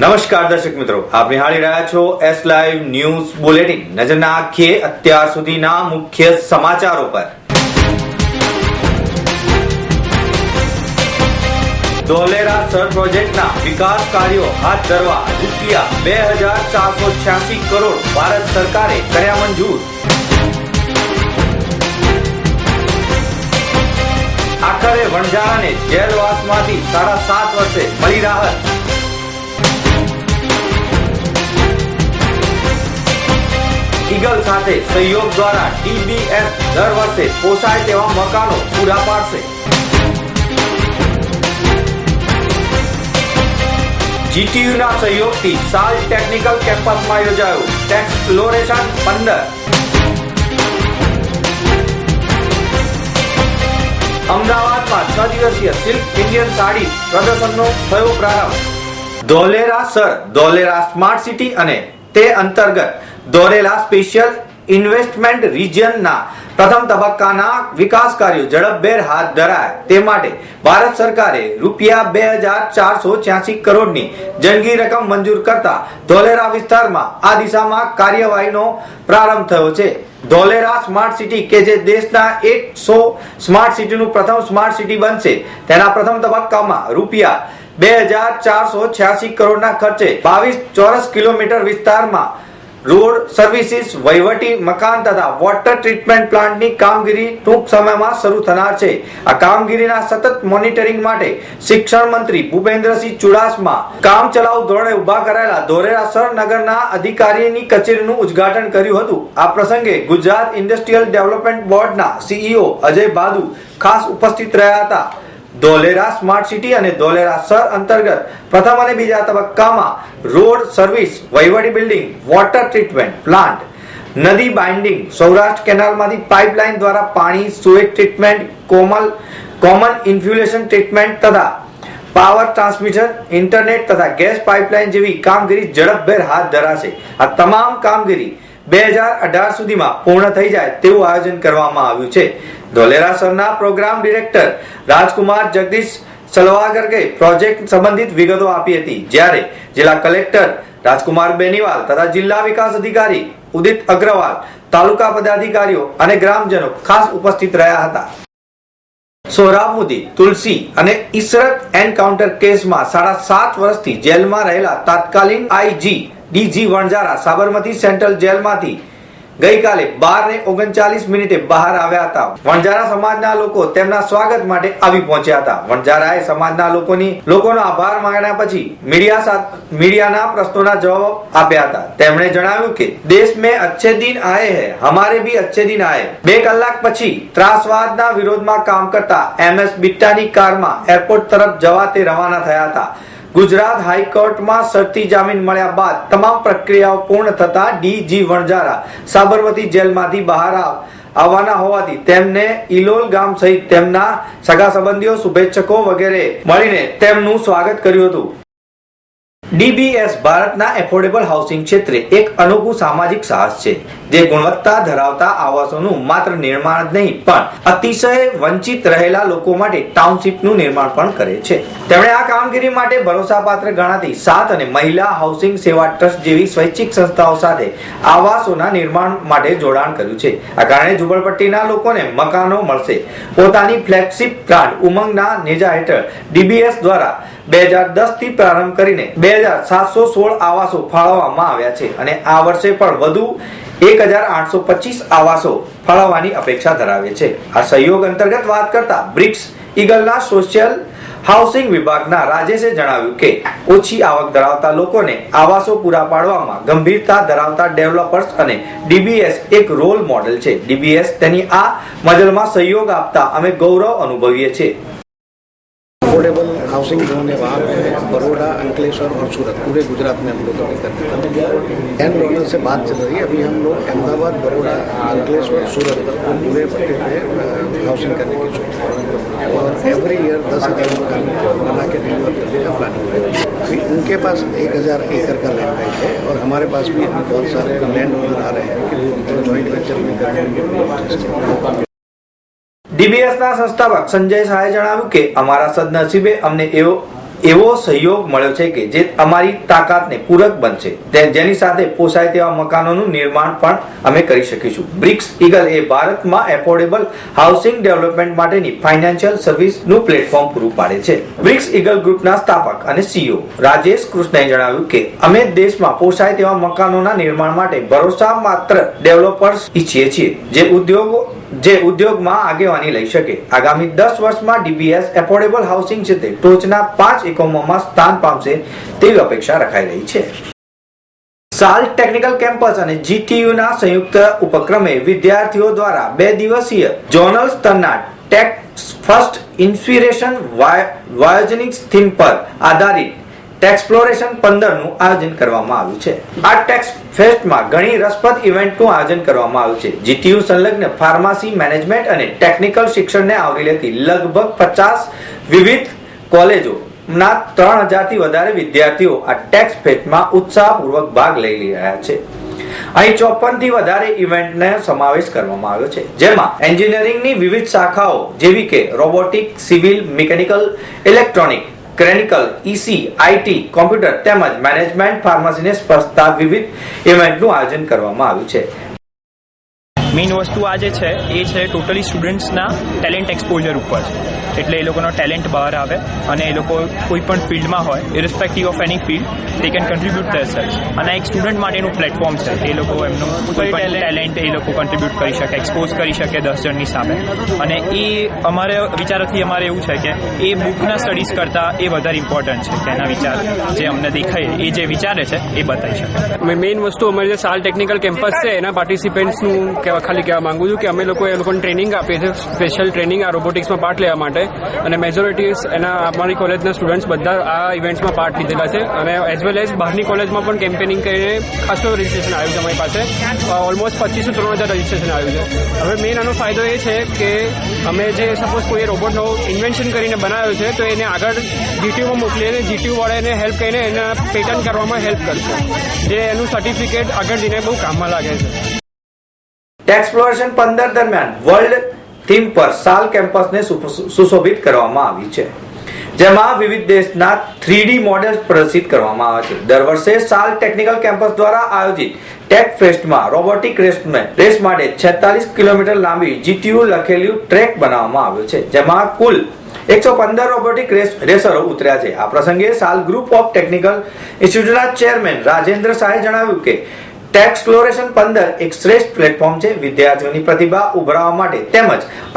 નમસ્કાર દર્શક મિત્રો, આપ નિહાળી રહ્યા છો એસ લાઈવ ન્યૂઝ બુલેટિન નજર નાખીએ અત્યાર સુધીના મુખ્ય સમાચારો પર. ધોલેરા સર પ્રોજેક્ટના વિકાસ કાર્યો હાથ ધરવા રૂપિયા બે હજાર ચારસો છ્યાસી કરોડ ભારત સરકારે કર્યા મંજૂર. આખરે વણઝારાને જેલવાસમાંથી સાડા સાત વર્ષે મળી રાહત. ઈગલ સાથે સહયોગ દ્વારા ડીબીએસ દર વર્ષે પોસાય તેવા મકાનો પૂરા પાડશે. જીટીયુના સહયોગથી સાલ ટેકનિકલ કેમ્પસમાં યોજાયો ટેક્સપ્લોરેશન પંદર. અમદાવાદમાં છ દિવસીય સિલ્ક ઇન્ડિયન સાડી પ્રદર્શનનો થયો પ્રારંભ. Dholera SIR, Dholera smart city અને તે અંતર્ગત ધોલેરા સ્પેશિયલ ઇન્વેસ્ટમેન્ટ રિજિયનના પ્રથમ તબક્કાના વિકાસ કાર્યો ઝડપભેર હાથ ધરાય. તે માટે ભારત સરકારે રૂપિયા બે હજાર ચારસો છ્યાસી કરોડની જંગી રકમ મંજૂર કરતા ધોલેરા વિસ્તારમાં આ દિશામાં કાર્યવાહીનો પ્રારંભ થયો છે. ધોલેરા સ્માર્ટ સિટી કે જે દેશના એકસો સ્માર્ટ સિટીનું પ્રથમ સ્માર્ટ સિટી બનશે, તેના પ્રથમ તબક્કામાં રૂપિયા બે હજાર ચારસો છ્યાસી કરોડના ખર્ચે બાવીસ ચોરસ કિલોમીટર વિસ્તારમાં રોડ સર્વિસીસ, વહીવટી, મકાન તથા વોટર ટ્રીટમેન્ટ પ્લાન્ટની કામગીરી ટૂંક સમયમાં શરૂ થનાર છે. આ કામગીરીના સતત મોનિટરિંગ માટે શિક્ષણ મંત્રી ભૂપેન્દ્રસિંહ ચુડાસમા કામ ચલાઉ ધોરણે ઊભા કરાયેલા ધોરેરા નગરના અધિકારીની કચેરીનું ઉદ્ઘાટન કર્યું હતું. આ પ્રસંગે ગુજરાત ઇન્ડસ્ટ્રીયલ ડેવલપમેન્ટ બોર્ડના સીઈઓ અજય બાદુ ખાસ ઉપસ્થિત રહ્યા હતા. ધોલેરા સ્માર્ટ સિટી અને ધોલેરા સર અંતર્ગત પ્રથમ અને બીજા તબક્કામાં રોડ સર્વિસ, વહીવટી બિલ્ડિંગ, વોટર ટ્રીટમેન્ટ પ્લાન્ટ, નદી બાઇન્ડિંગ, સૌરાષ્ટ્ર કેનાલમાંથી પાઇપલાઇન દ્વારા પાણી સુએજ ટ્રીટમેન્ટ, કોમલ, કોમન ઇન્ફ્યુલેશન ટ્રીટમેન્ટ તથા પાવર ટ્રાન્સમિશન, ઇન્ટરનેટ તથા ગેસ પાઇપલાઇન જેવી કામગીરી ઝડપભેર હાથ ધરાશે. આ તમામ કામગીરી બે હજાર અઢાર સુધીમાં પૂર્ણ થઈ જાય તેવું આયોજન કરવામાં આવ્યું છે. ધોલેરા સરના પ્રોગ્રામ ડિરેક્ટર રાજકુમાર જગદીશ સલવાગરકે પ્રોજેક્ટ સંબંધિત વિગતો આપી હતી, જ્યારે જિલ્લા કલેક્ટર રાજકુમાર બેનીવાલ તથા જિલ્લા વિકાસ અધિકારી ઉદિત અગ્રવાલ, તાલુકા પદાધિકારીઓ અને ગ્રામજનો ખાસ ઉપસ્થિત રહ્યા હતા. સોહરાબુદ્દી તુલસી અને ઇસરત એન્કાઉન્ટર કેસમાં સાડા સાત વર્ષથી જેલમાં રહેલા તાત્કાલિક IG DG Vanzara Sabarmati central જેલમાંથી ગઈકાલે બાર ને ઓગણચાલીસ મિનિટે બહાર આવ્યા હતા. વણઝારા સમાજના લોકો તેમના સ્વાગત માટે આવી પહોંચ્યા હતા. વણઝારાએ સમાજના લોકોની, લોકોનો આભાર માન્યા પછી મીડિયા સાથ મીડિયાના પ્રશ્નોના જવાબ આપ્યા હતા. તેમણે જણાવ્યું કે, દેશ મેં અચ્છે દિન આયે હે, હમારે ભી અચ્છે દિન આયે. બે કલાક પછી ત્રાસવાદના વિરોધમાં કામ કરતા એમએસ બિટ્ટાની કારમાં એરપોર્ટ તરફ જવા તે રવાના થયા હતા. ગુજરાત હાઈકોર્ટમાં શરતી જામીન મળ્યા બાદ તમામ પ્રક્રિયાઓ પૂર્ણ થતા ડીજી વણઝારા સાબરમતી જેલમાંથી બહાર આવવાના હોવાથી તેમને ઇલોલ ગામ સહિત તેમના સગા સંબંધીઓ શુભેચ્છકો વગેરે મળીને તેમનું સ્વાગત કર્યું હતું. ડીબીએસ ભારતના એફોર્ડેબલ હાઉસિંગ ક્ષેત્રે એક અનોખું સામાજિક સાહસ છે, જે ગુણવત્તા ધરાવતા આવાસોનું માત્ર નિર્માણ જ નહીં, પણ અતિશય વંચિત રહેલા લોકો માટે ટાઉનશીપનું નિર્માણ પણ કરે છે. તેમણે આ કામગીરી માટે ભરોસાપાત્ર ગણાતી સાત અને મહિલા હાઉસિંગ સેવા ટ્રસ્ટ જેવી સ્વૈચ્છિક સંસ્થાઓ સાથે આવાસોના નિર્માણ માટે જોડાણ કર્યું છે. આ કારણે ઝુંપડપટ્ટીના લોકોને મકાનો મળશે. પોતાની ફ્લેગશિપ બ્રાન્ડ ઉમંગના નેજા હેઠળ ડીબીએસ દ્વારા બે હજાર દસથી પ્રારંભ કરીને બે હજાર સાતસો સોળ આવાસો ફાળવવામાં આવ્યા છે અને આ વર્ષે પણ વધુ એક હજાર આઠસો પચીસ આવાસો ફાળવવાની અપેક્ષા ધરાવે છે. આ સહયોગ અંતર્ગત વાત કરતા બ્રિક્સ ઇગલના સોશિયલ હાઉસિંગ વિભાગના રાજેશે જણાવ્યું કે ઓછી આવક ધરાવતા લોકોને આવાસો પૂરા પાડવામાં ગંભીરતા ધરાવતા ડેવલપર્સ અને ડીબીએસ એક રોલ મોડેલ છે. ડીબીએસ તેની આ મજલમાં સહયોગ આપતા અમે ગૌરવ અનુભવીએ છીએ. हाउसिंग जो है वहाँ पे बड़ोड़ा अंकलेश्वर और सूरत, पूरे गुजरात में हम लोग अभी करते हैं लैंड ओनर से बात चल रही है। अभी हम लोग अहमदाबाद बड़ोड़ा अंकलेश्वर, सूरत पूरे पट्टे पे हाउसिंग करने की सोच रहे हैं। और एवरी ईयर दस हज़ार मकान बना के डिलीवर करने का प्लानिंग है अभी उनके पास एक हज़ार एकड़ का लैंड बैंक है और हमारे पास भी बहुत सारे लैंड ओनर आ रहे हैं कि जो जॉइंट वेंचर में करने ડીબીએસના સંસ્થાપક સંજય શાહે જણાવ્યું કે અમારા સદનસીબે અમને એવો એવો સહયોગ મળ્યો છે કે જે અમારી તાકાતને પૂરક બનશે. જેની સાથે પોસાય તેવા મકાનોનું નિર્માણ પણ અમે કરી શકીશું. બ્રિક્સ ઇગલ એ ભારતમાં એફોર્ડેબલ હાઉસિંગ ડેવલપમેન્ટ માટેની ફાઇનાન્શિયલ સર્વિસનું પ્લેટફોર્મ પૂરું પાડે છે. બ્રિક્સ ઇગલ ગ્રુપના સ્થાપક અને સીઈઓ રાજેશ કૃષ્ણએ જણાવ્યું કે અમે દેશમાં પોસાય તેવા મકાનોના નિર્માણ માટે ભરોસા માત્ર ડેવલપર્સ ઈચ્છીએ છીએ. જે ઉદ્યોગો જે ઉદ્યોગમાં આગેવાની લઈ શકે. આગામી દસ વર્ષમાં ડીબીએસ એફોર્ડેબલ હાઉસિંગ ક્ષેત્રે ટોચના પાંચ એકમોમાં સ્થાન પામશે તેવી અપેક્ષા રખાઈ રહી છે. સાલ ટેકનિકલ કેમ્પસ અને જીટીયુના સંયુક્ત ઉપક્રમે વિદ્યાર્થીઓ દ્વારા બે દિવસીય જોનલ સ્તરના ટેક ફર્સ્ટ ઇન્સ્પિરેશન વાયોજનિક થીમ પર આધારિત ટેક્સપ્લોરેશન પંદરનું આયોજન કરવામાં આવ્યું છે. આ ટેક્સ ફેસ્ટમાં ઘણી રસપ્રદ ઇવેન્ટનું આયોજન કરવામાં આવ્યું છે. જીટીયુ સંલગ્ન ફાર્મસી મેનેજમેન્ટ અને ટેકનિકલ શિક્ષણને આવરી લેતી લગભગ પચાસ વિવિધ કોલેજો ના ત્રણ હજારથી વધારે વિદ્યાર્થીઓ આ ટેક્સ ફેસ્ટમાં ઉત્સાહપૂર્વક ભાગ લઈ રહ્યા છે. અહીં ચોપનથી વધારે ઇવેન્ટને સમાવેશ કરવામાં આવ્યો છે. જેમાં એન્જિનિયરિંગની વિવિધ શાખાઓ જેવી કે રોબોટિક સિવિલ મિકેનિકલ ઇલેક્ટ્રોનિક ક્રેનિકલ ઈસી આઈટી કોમ્પ્યુટર તેમજ મેનેજમેન્ટ ફાર્મસીને સ્પર્શતા વિવિધ ઇવેન્ટનું આયોજન કરવામાં આવ્યું છે. મેઇન વસ્તુ આ જે છે એ છે ટોટલી સ્ટુડન્ટ્સના ટેલેન્ટ એક્સપોઝર ઉપર. એટલે એ લોકોનો ટેલેન્ટ બહાર આવે અને એ લોકો કોઈ પણ ફિલ્ડમાં હોય ઇરિસ્પેક્ટિવ ઓફ એની ફિલ્ડ તે કેન કન્ટ્રીબ્યુટ થશે સેલ્ફ અને આ એક સ્ટુડન્ટ માટેનું પ્લેટફોર્મ છે. એ લોકો એમનું કોઈ પણ ટેલેન્ટ એ લોકો કન્ટ્રીબ્યુટ કરી શકે એક્સપોઝ કરી શકે દસ જણની સામે. અને એ અમારે વિચારોથી અમારે એવું છે કે એ બુકના સ્ટડીઝ કરતાં એ વધારે ઇમ્પોર્ટન્ટ છે એના વિચાર જે અમને દેખાય એ જે વિચારે છે એ બતાવી શકે. મેઇન વસ્તુ અમારી જે સાલ ટેકનિકલ કેમ્પસ છે એના પાર્ટિસિપન્ટ્સનું કહેવા ખાલી કહેવા માંગુ છું કે અમે લોકો એ લોકોને ટ્રેનિંગ આપીએ છીએ સ્પેશિયલ ટ્રેનિંગ આ રોબોટિક્સમાં પાર્ટ લેવા માટે. અને મેજોરિટી એના, અમારી કોલેજના સ્ટુડન્ટ્સ બધા આ ઇવેન્ટ્સમાં પાર્ટ લીધેલા છે. અને એઝ વેલ એઝ બહારની કોલેજમાં પણ કેમ્પેનિંગ કરીને ખાસો રજિસ્ટ્રેશન આવ્યું છે અમારી પાસે. ઓલમોસ્ટ પચીસો ત્રણ હજાર રજિસ્ટ્રેશન આવ્યું છે. હવે મેઇન આનો ફાયદો એ છે કે અમે જે સપોઝ કોઈ રોબોટનો ઇન્વેન્શન કરીને બનાવ્યો છે, તો એને આગળ જીટીયુમાં મોકલી અને જીટીયુ એને હેલ્પ કરીને એના પેટર્ન કરવામાં હેલ્પ કરશે. જે એનું સર્ટિફિકેટ આગળ જઈને બહુ કામમાં લાગે છે. ટેક્સપ્લોરેશન પંદર દરમિયાન વર્લ્ડ થીમ પર સાલ કેમ્પસને સુશોભિત કરવામાં આવી છે. જેમાં વિવિધ દેશના થ્રીડી મોડેલ્સ પ્રદર્શિત કરવામાં આવે છે. દર વર્ષે સાલ ટેકનિકલ કેમ્પસ દ્વારા આયોજિત ટેક ફેસ્ટમાં રોબોટિક રેસને રેસ માટે 46 કિલોમીટર લાંબી જીટીયુ લખેલું ટ્રેક બનાવવામાં આવ્યો છે. જેમાં કુલ એકસો પંદર રોબોટિક રેસ રેસરો ઉતર્યા છે. આ પ્રસંગે સાલ ગ્રુપ ઓફ ટેકનિકલ ઇન્સ્ટિટ્યૂટના ચેરમેન રાજેન્દ્ર શાહે જણાવ્યું કે ટેક્સપ્લોરેશન પંદર એક શ્રેષ્ઠ પ્લેટફોર્મ છે. વિદ્યાર્થીઓની પ્રતિભા ઉભરાવવા માટે તેમજ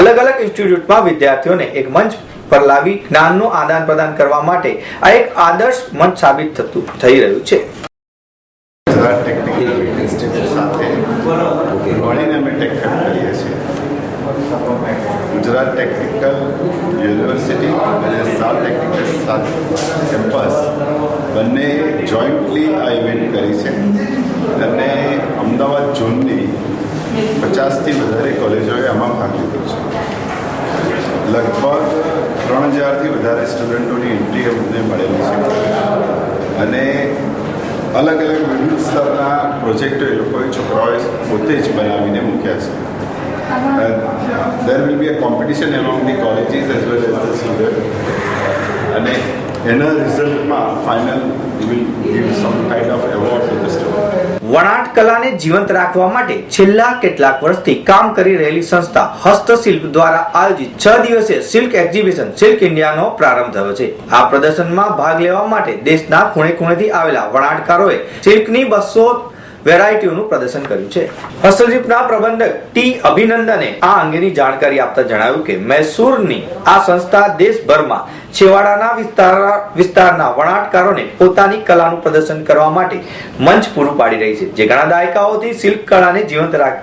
અલગ અલગ ઇન્સ્ટિટ્યૂટમાં વિદ્યાર્થીઓને એક મંચ પર લાવી જ્ઞાનનું આદાન પ્રદાન કરવા માટે આ એક આદર્શ મંચ સાબિત થતું, થઈ રહ્યું છે. ગુજરાત ટેકનિકલ યુનિવર્સિટી અને સાઉથ ટેકનિકલ કેમ્પસ બંને જોઈન્ટલી આ ઇવેન્ટ કરી છે. અને અમદાવાદ ઝોનની પચાસથી વધારે કોલેજોએ આમાં ભાગ લીધો છે. લગભગ ત્રણ હજારથી વધારે સ્ટુડન્ટોની એન્ટ્રી અમને મળેલી છે. અને અલગ અલગ વિવિધ સ્તરના પ્રોજેક્ટો એ લોકોએ છોકરાઓએ પોતે જ બનાવીને મૂક્યા છે. There will be a competition among the colleges as well as the student અને એના રિઝલ્ટમાં ફાઇનલ વણાટ કલાને જીવંત રાખવા માટે છેલ્લા કેટલાક વર્ષથી કામ કરી રહેલી સંસ્થા હસ્તશિલ્પ દ્વારા આયોજિત છ દિવસીય સિલ્ક એક્ઝિબિશન સિલ્ક ઇન્ડિયાનો પ્રારંભ થયો છે. આ પ્રદર્શનમાં ભાગ લેવા માટે દેશના ખૂણે ખૂણેથી આવેલા વણાટકારોએ સિલ્કની બસો વેરાયટીઓનું પ્રદર્શન કર્યું છે. હસ્તશિલ્પના પ્રબંધક ટી અભિનંદને આ અંગેની જાણકારી આપતા જણાવ્યું કે મૈસૂરની આ સંસ્થા દેશભરમાં છેવાડાના વિસ્તાર વિસ્તારના વણાટકારોને પોતાની કલાનું પ્રદર્શન કરવા માટે મંચ પૂરું પાડી રહી છે, જે ઘણા દાયકાઓથી શિલ્પ કળાને જીવંત રાખ,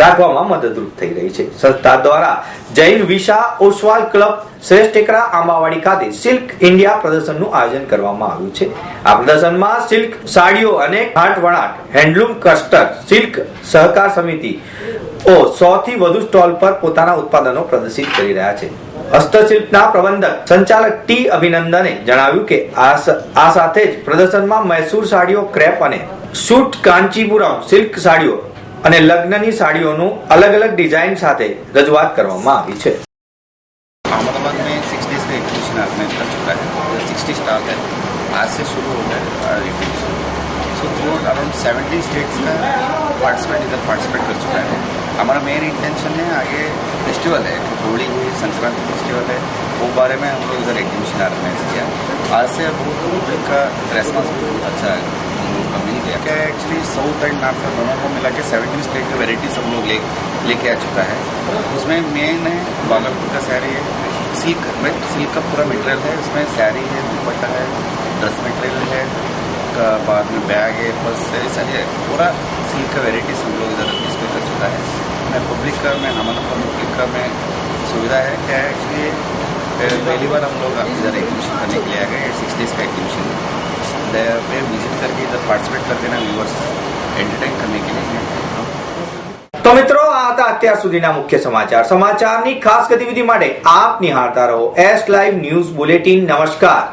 રાખવામાં મદદરૂપ થઈ રહી છે. સંસ્થા દ્વારા જૈન વિશા ઓસવાલ ક્લબ શ્રેષ્ઠ ટેકરા આંબાવાડી ખાતે સિલ્ક ઇન્ડિયા પ્રદર્શનનું આયોજન કરવામાં આવ્યું છે. આ પ્રદર્શનમાં સિલ્ક સાડીઓ અને ઘાટ વણાટ, હેન્ડલૂમ કસ્ટર, સિલ્ક સહકાર સમિતિ ઓ સો થી વધુ સ્ટોલ પર પોતાના ઉત્પાદનો પ્રદર્શિત કરી રહ્યા છે. હસ્તશિલ્પના પ્રબંધક સંચાલક ટી અભિનંદને જણાવ્યું કે આ સ- આ સાથે જ પ્રદર્શનમાં મૈસૂર સાડીઓ ક્રેપ અને શૂટ કાંચીપુરમ સિલ્ક સાડીઓ અને લગ્નની સાડીઓનું અલગ અલગ ડિઝાઇન સાથે રજૂઆત કરવામાં આવી છે अहमदाबाद में सिक्स डेज का एग्जीबिशन ऑर्गेनाइज कर चुका है सिक्स सिक्सटी स्टाफ है आज से शुरू हो गए exhibition so through around seventy states का पार्टिसिपेंट इधर पार्टिसिपेट कर चुका है हमारा मेन इंटेंशन है आगे फेस्टिवल है, होली हुई, संक्रांति फेस्टिवल है, वो बारे में हम लोग इधर एग्जीबिशन ऑर्गेनाइज किया। आज से बहुत पब्लिक का रेस्पॉन्स बहुत अच्छा है मिल गया। क्या एक्चुअली साउथ एंड नॉर्थ का दोनों को मिला के सेवेंटीन स्टेट की वेराइटीज हम लोग ले, लेके आ चुका है। उसमें मेन है बागलपुर का सैरी है, सिल्क, में सिल्क का पूरा मटेरियल है, उसमें सैरी है, दुपट्टा है ड्रेस मटेरियल है का बाद में बैग है पर्स है ऐसा है, पूरा सिल्क का वेराइटीज हम लोग इधर डिस्प्ले कर चुका है। मैं पब्लिक का मैं हमारा पब्लिक का में सुविधा है क्या है एक्चुअली पहली बार हम लोग इधर एग्जीबिशन करने के लिए आ गए सिक्स डेज का एग्जीबिशन पे विजिट करके इधर पार्टिसिपेट करके ना व्यूवर्स एंटरटेन करने के लिए તો મિત્રો આ હતા અત્યાર સુધીના મુખ્ય સમાચાર સમાચારની ખાસ ગતિવિધિ માટે આપ નિહાળતા રહો એસ લાઈવ ન્યૂઝ બુલેટિન નમસ્કાર